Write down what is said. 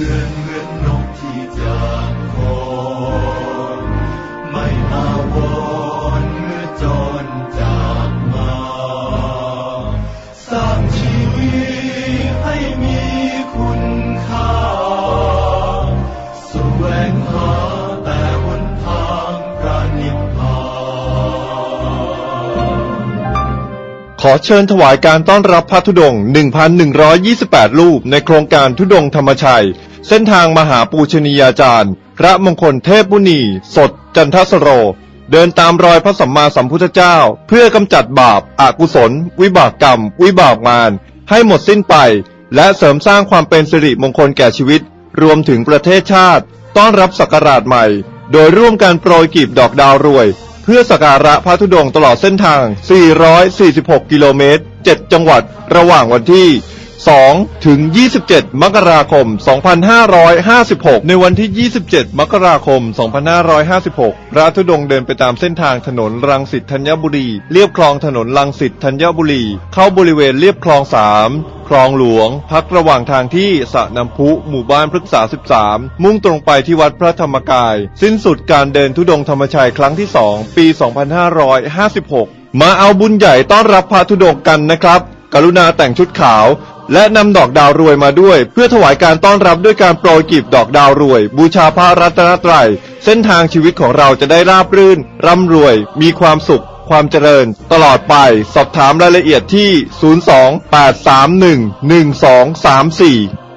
ลือเหมือนายไารเมื่อจรจากมา สร้งหนึ่งหาแหนทางระขอเชิญถวายการต้อนรับพระธุดง1,128 รูปในโครงการธุดงธรรมชัย เส้นทางมหาปูชนียาจารย์ พระมงคลเทพบุณีสด จันทสโร เดินตามรอยพระสัมมาสัมพุทธเจ้า เพื่อกำจัดบาปอากุศล วิบากกรรม วิบากมารให้หมดสิ้นไป และเสริมสร้างความเป็นสิริมงคลแก่ชีวิต รวมถึงประเทศชาติ ต้อนรับศักราชใหม่ โดยร่วมกันโปรยกีบดอกดาวรวย เพื่อสักการะพระธุดงค์ตลอดเส้นทาง 446 กิโลเมตร 7 จังหวัด ระหว่างวันที่ 2 ถึง 27 มกราคม 2556 ในวันที่ 27 มกราคม 2556 พระธุดงค์เดินไปตามเส้นทางถนนรังสิตธัญบุรีเรียบคลองถนนรังสิตธัญบุรี เข้าบริเวณเรียบคลอง 3คลองหลวง พักระหว่างทางที่สะน้ำพุหมู่บ้านพฤกษา 13 มุ่งตรงไปที่วัดพระธรรมกาย สิ้นสุดการเดินธุดงค์ธรรมชัยครั้งที่ 2 ปี 2556 มาเอาบุญใหญ่ต้อนรับพระธุดงค์กันนะครับ กรุณาแต่งชุดขาว และนำดอกดาวรวยมาด้วย เพื่อถวายการต้อนรับด้วยการโปรยกีบดอกดาวรวย บูชาพระรัตนตรัย เส้นทางชีวิตของเราจะได้ราบรื่น ร่ำรวย มีความสุข ความเจริญ ตลอดไป สอบถามรายละเอียดที่ 028311234